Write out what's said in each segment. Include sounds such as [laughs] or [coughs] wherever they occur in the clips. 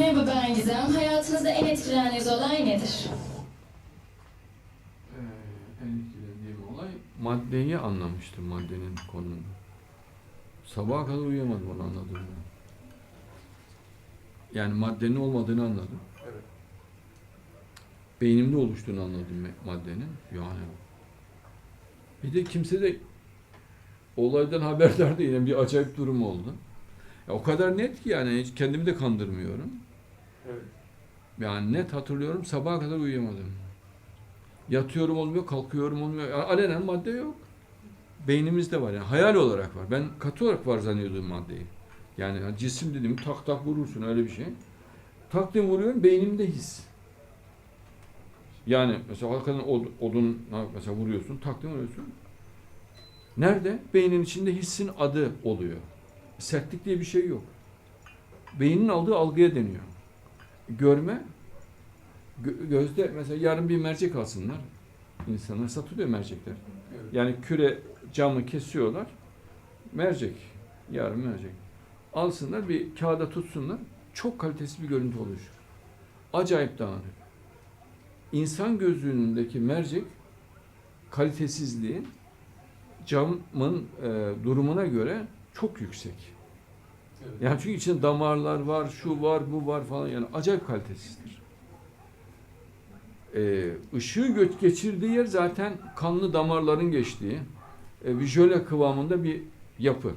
Merhaba ben Gizem. Hayatınızda en etkilendiğiniz olay nedir? Ee, en etkilendiğim olay maddeyi anlamıştım maddenin konumunu. Sabaha kadar uyuyamadım onu anladım. ben. Yani maddenin olmadığını anladım. Evet. Beynimde oluştuğunu anladım maddenin. Yani bir de kimse de olaydan [laughs] haberdar değil. Yani bir acayip durum oldu. Ya o kadar net ki yani hiç kendimi de kandırmıyorum. Evet. Yani net hatırlıyorum sabaha kadar uyuyamadım. Yatıyorum olmuyor, kalkıyorum olmuyor. Yani alenen madde yok. Beynimizde var yani hayal olarak var. Ben katı olarak var zannediyordum maddeyi. Yani cisim dedim tak tak vurursun öyle bir şey. Taktım vuruyorum beynimde his. Yani mesela hakikaten od, odun mesela vuruyorsun, taktın vuruyorsun. Nerede? Beynin içinde hissin adı oluyor. Sertlik diye bir şey yok. Beynin aldığı algıya deniyor. Görme, gö- gözde mesela yarın bir mercek alsınlar. İnsanlar satılıyor mercekler. Yani küre camı kesiyorlar. Mercek. Yarın mercek. Alsınlar bir kağıda tutsunlar. Çok kalitesiz bir görüntü oluşur. Acayip dağınık. İnsan gözündeki mercek kalitesizliği camın e, durumuna göre çok yüksek. Evet. Yani çünkü içinde damarlar var, şu var, bu var falan yani acayip kalitesizdir. Ee, ışığı göç geçirdiği yer zaten kanlı damarların geçtiği e, bir jöle kıvamında bir yapı.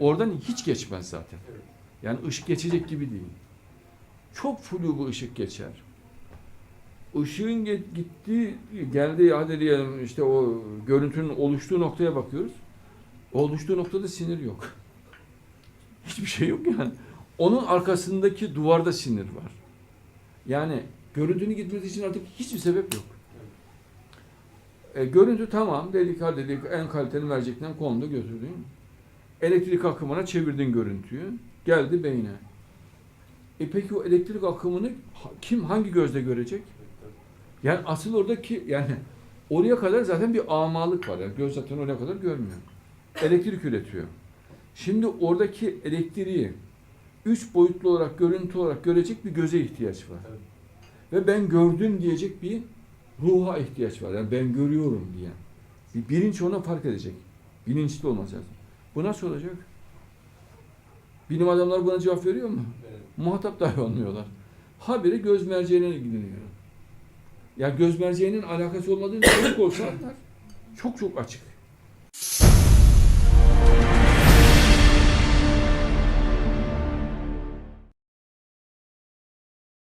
Oradan hiç geçmez zaten. Yani ışık geçecek gibi değil. Çok flu bu ışık geçer. Işığın gittiği, geldiği hadi diyelim işte o görüntünün oluştuğu noktaya bakıyoruz. Oluştuğu noktada sinir yok. Hiçbir şey yok yani. Onun arkasındaki duvarda sinir var. Yani görüntünün gitmesi için artık hiçbir sebep yok. E, görüntü tamam dedik hadi dedik en kaliteli mercekten kondu götürdün. Elektrik akımına çevirdin görüntüyü. Geldi beyne. E peki o elektrik akımını ha- kim hangi gözle görecek? Yani asıl oradaki yani oraya kadar zaten bir amalık var. Yani göz zaten oraya kadar görmüyor. Elektrik üretiyor. Şimdi oradaki elektriği üç boyutlu olarak, görüntü olarak görecek bir göze ihtiyaç var. Evet. Ve ben gördüm diyecek bir ruha ihtiyaç var. Yani ben görüyorum diye. Bir bilinç ona fark edecek. Bilinçli olması lazım. Bu nasıl olacak? Bilim adamları buna cevap veriyor mu? Evet. Muhatap dahi olmuyorlar. Habire göz merceğine ilgileniyor. Ya göz merceğinin alakası olmadığını çocuk olsa. [coughs] Çok çok açık.